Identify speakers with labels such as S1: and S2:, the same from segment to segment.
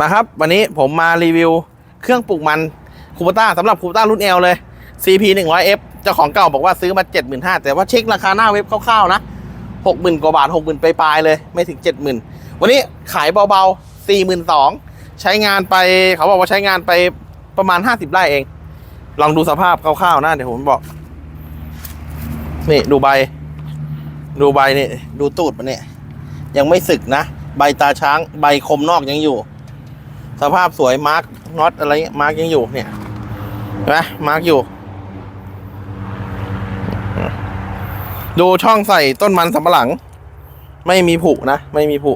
S1: มาครับ วันนี้ผมมารีวิวเครื่องปลูกมันคูปต้าสำหรับคูปต้ารุ่น L เลย CP 100F เจ้าของเก่าบอกว่าซื้อมา 75,000แต่ว่าเช็คราคาหน้าเว็บคร่าวๆนะ 60,000 กว่าบาท 60,000ไปปลายๆเลยไม่ถึง 70,000 วันนี้ขายเบาๆ 42,000 ใช้งานไปเขาบอกว่าใช้งานไปประมาณ 50 ไร่เอง ลองดูสภาพคร่าวๆนะเดี๋ยวผมบอก นี่ดูใบ ดูใบนี่ดูตูดมันเนี่ยยังไม่สึกนะ ใบตาช้างใบคมนอกยังอยู่ สภาพสวยมาร์กน็อตอะไรเงี้ยมาร์กยังอยู่เนี่ยนไหมาร์กอยู่ ดูช่องใส่ต้นมันสำปะหลัง ไม่มีผุนะ ไม่มีผุ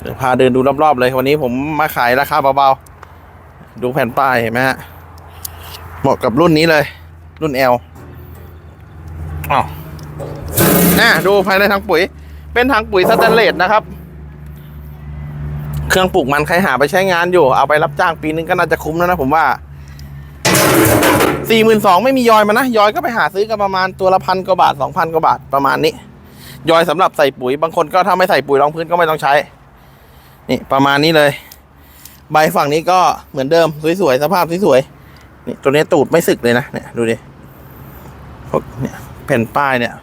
S1: เดี๋ยวพาเดินดูรอบๆเลยวันนี้ผมมาขายราคาเบาๆ ดูแผ่นป้ายเห็นไหมฮะ เหมาะกับรุ่นนี้เลย รุ่น L อ้าวน่ะดูภายในทางปุ๋ย เป็นทางปุ๋ยสแตนเลสนะครับ เครื่องปลูกมันใครหาไปใช้งานอยู่ เอาไปรับจ้างปีนึงก็น่าจะคุ้มแล้วนะผมว่าสี่หมื่นสองไม่มียอยมานะยอยก็ไปหาซื้อกันประมาณตัวละพันกว่าบาทสองพันกว่าบาทประมาณนี้ ยอยสำหรับใส่ปุ๋ยบางคนก็ถ้าไม่ใส่ปุ๋ยรองพื้นก็ไม่ต้องใช้ นี่ประมาณนี้เลย ใบฝั่งนี้ก็เหมือนเดิมสวยๆสภาพสวยๆนี่ตัวนี้ตูดไม่สึกเลยนะเนี่ยดูดิพวกเนี่ยแผ่นป้ายเนี่ย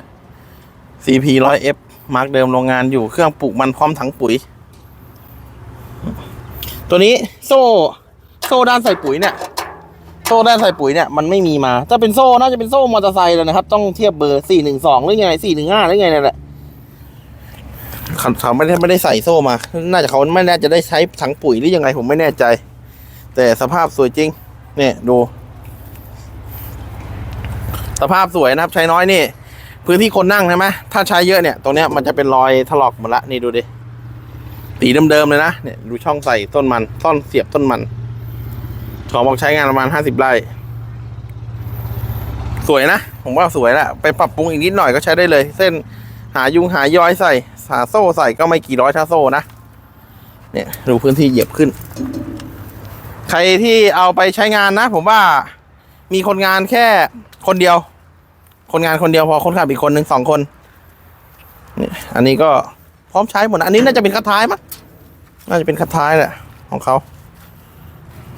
S1: CP 100F มาร์กเดิมโรงงานอยู่เครื่องปลูกมันพร้อมถังปุ๋ย ตัวนี้โซ่โซ่ด้านใส่ปุ๋ยเนี่ยโซ่ด้านใส่ปุ๋ยเนี่ยมันไม่มีมา ถ้าเป็นโซ่น่าจะเป็นโซ่มอเตอร์ไซค์แล้วนะครับ ต้องเทียบเบอร์สี่หนึ่งสองหรือไงสี่หนึ่งห้าหรือไงนั่นแหละเขาเขาไม่ได้ไม่ได้ใส่โซ่มา น่าจะเขาไม่น่าจะได้ใช้ถังปุ๋ยหรือยังไงผมไม่แน่ใจ แต่สภาพสวยจริง เนี่ยดู สภาพสวยนะครับ ใช้น้อยนี่ พื้นที่คนนั่งใช่ไหมถ้าใช้เยอะเนี่ยตรงเนี้ยมันจะเป็นรอยถลอกหมดละนี่ดูดิ สีเดิมๆเลยนะเนี่ยดูช่องใส่ต้นมันซ่อนเสียบต้นมันขอบอกใช้งานประมาณห้าสิบไร่สวยนะ ผมว่าสวยละไปปรับปรุงอีกนิดหน่อยก็ใช้ได้เลย เส้นหายุงหาย้อยใส่หาโซ่ใส่ก็ไม่กี่ร้อยถ้าโซ่นะเนี่ยดูพื้นที่เหยียบขึ้น ใครที่เอาไปใช้งานนะ ผมว่ามีคนงานแค่คนเดียว คนงานคนเดียวพอคนขับอีกคนหนึ่งสองคนนี่อันนี้ก็ พร้อมใช้หมดนะอันนี้น่าจะเป็นคัดท้ายมั้งน่าจะเป็นคัดท้ายแหละของเขา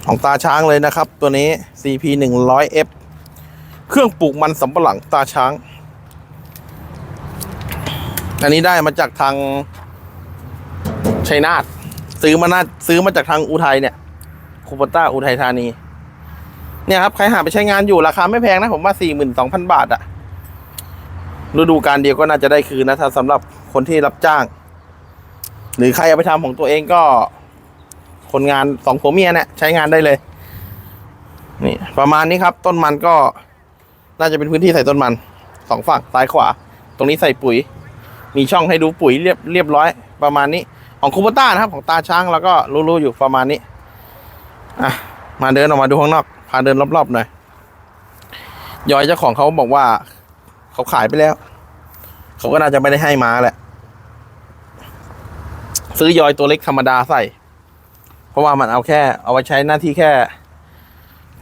S1: ของตาช้างเลยนะครับ ตัวนี้ CP 100F เครื่องปลูกมันสำปะหลังตาช้าง อันนี้ได้มาจากทางชัยนาทซื้อมานาซื้อมาจากทางอุทัยเนี่ยคูปต้าอุทัยธานี เนี่ยครับใครหาไปใช้งานอยู่ราคาไม่แพงนะ ผมว่า42,000บาทอะฤดูการเดียวก็น่าจะได้คืนนะถ้าสำหรับคนที่รับจ้าง หรือใครเอาไปทำของตัวเองก็ คนงานสองผัวเมียเนี่ยใช้งานได้เลย นี่ ประมาณนี้ครับ ต้นมันก็ น่าจะเป็นพื้นที่ใส่ต้นมันสองฝั่งซ้ายขวา ตรงนี้ใส่ปุ๋ย มีช่องให้ดูปุ๋ยเรียบเรียบร้อย ประมาณนี้ ของคูปต้านะครับ ของตาช้างแล้วก็รู้ๆอยู่ประมาณนี้อะมาเดินออกมาดูข้างนอกพาเดินรอบๆหน่อยยอยเจ้าของเขาบอกว่า เขาขายไปแล้ว เขาก็น่าจะไม่ได้ให้มาแหละ ซื้อยอยตัวเล็กธรรมดาใส่ เพราะว่ามันเอาแค่ เอาไว้ใช้หน้าที่แค่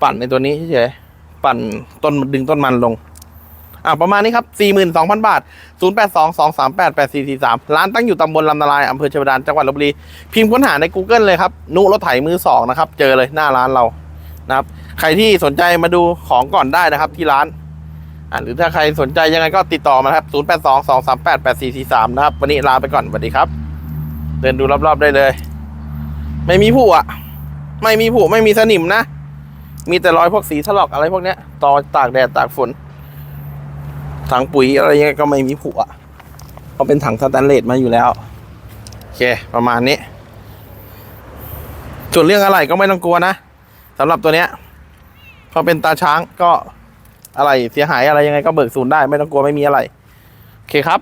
S1: ปั่นในตัวนี้เฉยๆปั่นต้นดึงต้นมันลง อะประมาณนี้ครับ 42,000 บาท 0822388443 ร้านตั้งอยู่ตำบลลำนาลายอำเภอชวดานจังหวัดลบบุรี พิมพ์ค้นหาใน Google เลยครับ นุรถไถมือสองนะครับ เจอเลยหน้าร้านเรานะครับ ใครที่สนใจมาดูของก่อนได้นะครับที่ร้านอะหรือถ้าใครสนใจยังไงก็ติดต่อมาครับ 0822388443 นะครับ วันนี้ลาไปก่อนสวัสดีครับ เดินดูรอบๆได้เลย ไม่มีผู้อะ ไม่มีผู้ไม่มีสนิมนะ มีแต่รอยพวกสีถลอกอะไรพวกเนี้ยตอตากแดดตากฝน ถังปุ๋ยอะไรเงี้ยก็ไม่มีผุอะเพราะเป็นถังสแตนเลสมาอยู่แล้ว โอเค ประมาณนี้ ส่วนเรื่องอะไรก็ไม่ต้องกลัวนะสำหรับตัวเนี้ยพอเป็นตาช้างก็อะไรเสียหายอะไรยังไงก็เบิกศูนย์ได้ไม่ต้องกลัวไม่มีอะไร โอเคครับ